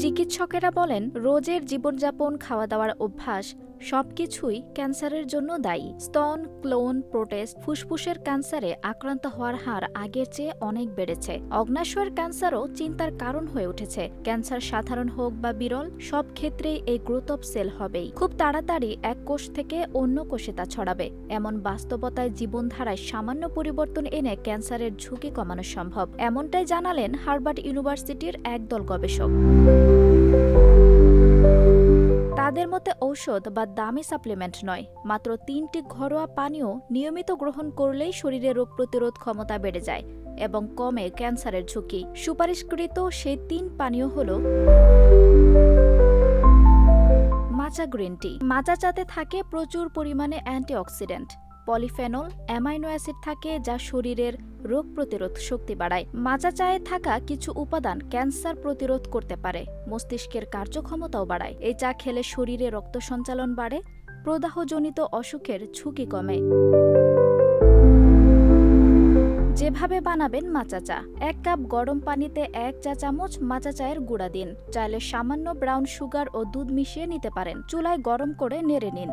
চিকিৎসকেরা বলেন রোজের জীবনযাপন খাওয়া দাওয়ার অভ্যাস সবকিছুই ক্যান্সারের জন্য দায়ী। স্তন, ক্লোন, প্রোটেস্ট, ফুসফুসের ক্যান্সারে আক্রান্ত হওয়ার হার আগের চেয়ে অনেক বেড়েছে। অগ্নাশয়ের ক্যান্সারও চিন্তার কারণ হয়ে উঠেছে। ক্যান্সার সাধারণ হোক বা বিরল, সব ক্ষেত্রেই এই গ্রোথ অফ সেল হবেই। খুব তাড়াতাড়ি এক কোষ থেকে অন্য কোষে তা ছড়াবে। এমন বাস্তবতায় জীবনধারায় সামান্য পরিবর্তন এনে ক্যান্সারের ঝুঁকি কমানো সম্ভব। এমনটাই জানালেন হার্ভার্ড ইউনিভার্সিটির একদল গবেষক। মতে ঔষধ বা দামি সাপ্লিমেন্ট নয়, মাত্র তিনটি ঘরোয়া পানীয় নিয়মিত গ্রহণ করলেই শরীরে রোগ প্রতিরোধ ক্ষমতা বেড়ে যায় এবং কমে ক্যান্সারের ঝুঁকি। সুপারিশকৃত সেই তিন পানীয় হল মাচা গ্রিন টি। মাচা চাতে থাকে প্রচুর পরিমাণে অ্যান্টিঅক্সিডেন্ট। পলিফেনল অ্যামাইনো অ্যাসিড থাকে যা শরীরের রোগ প্রতিরোধ শক্তি বাড়ায়। মাচা চায়ে থাকা কিছু উপাদান ক্যান্সার প্রতিরোধ করতে পারে, মস্তিষ্কের কার্যক্ষমতাও বাড়ায়। এই চা খেলে শরীরে রক্ত সঞ্চালন বাড়ে, প্রদাহজনিত অসুখের ঝুঁকি কমে। যেভাবে বানাবেন মাচা চা, এক কাপ গরম পানিতে এক চা চামচ মাচা চায়ের গুঁড়া দিন। চাইলে সামান্য ব্রাউন সুগার ও দুধ মিশিয়ে নিতে পারেন। চুলায় গরম করে নেড়ে নিন।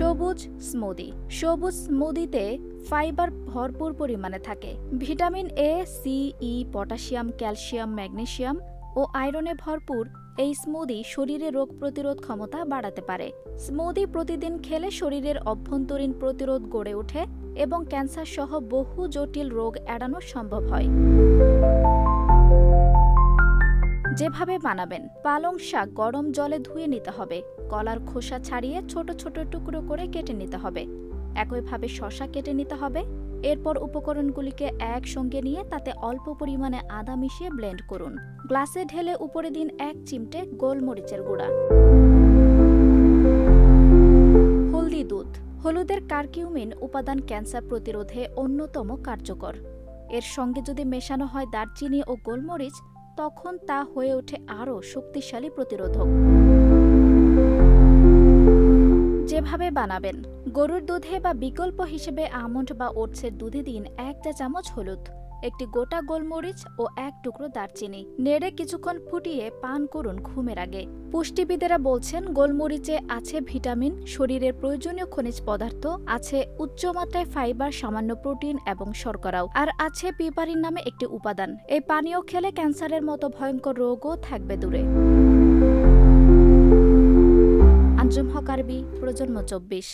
সবুজ স্মুদি। সবুজ স্মুদিতে ফাইবার ভরপুর পরিমাণে থাকে। Vitamin A C E potassium, calcium magnesium ও আয়রনে ভরপুর এই স্মুদি শরীরে রোগ প্রতিরোধ ক্ষমতা বাড়াতে পারে। স্মুদি প্রতিদিন খেলে শরীরের অভ্যন্তরীণ প্রতিরোধ গড়ে ওঠে এবং ক্যান্সার সহ বহু জটিল রোগ এড়ানো সম্ভব হয়। যেভাবে বানাবেন, পালং শাক গরম জলে ধুয়ে নিতে হবে। কলার খোসা ছাড়িয়ে ছোট ছোট টুকরো করে কেটে নিতে হবে। একইভাবে শশা কেটে নিতে হবে। এরপর উপকরণগুলিকে একসঙ্গে নিয়ে তাতে অল্প পরিমাণে আদা মিশিয়ে ব্লেন্ড করুন। গ্লাসে ঢেলে উপরে দিন এক চিমটে গোলমরিচের গুঁড়া। হলদি দুধ। হলুদের কার্কিউমিন উপাদান ক্যান্সার প্রতিরোধে অন্যতম কার্যকর। এর সঙ্গে যদি মেশানো হয় দারচিনি ও গোলমরিচ তখন তা হয়ে ওঠে আরও শক্তিশালী প্রতিরোধক। যেভাবে বানাবেন, গরুর দুধে বা বিকল্প হিসেবে আমন্ড বা ওটসের দুধে দিন এক চা চামচ হলুদ। একটি গোটা গোলমরিচ ও এক টুকরো দারচিনি। নেড়ে কিছুক্ষণ ফুটিয়ে পান করুন ঘুমের আগে। পুষ্টিবিদেরা বলছেন, গোলমরিচে আছে ভিটামিন, শরীরের প্রয়োজনীয় খনিজ পদার্থ, আছে উচ্চমাত্রায় ফাইবার, সামান্য প্রোটিন এবং শর্করাও, আর আছে পিপারিন নামে একটি উপাদান। এই পানীয় খেলে ক্যান্সারের মতো ভয়ঙ্কর রোগও থাকবে দূরে। আঞ্জুম হক আরবি প্রজন্ম চব্বিশ।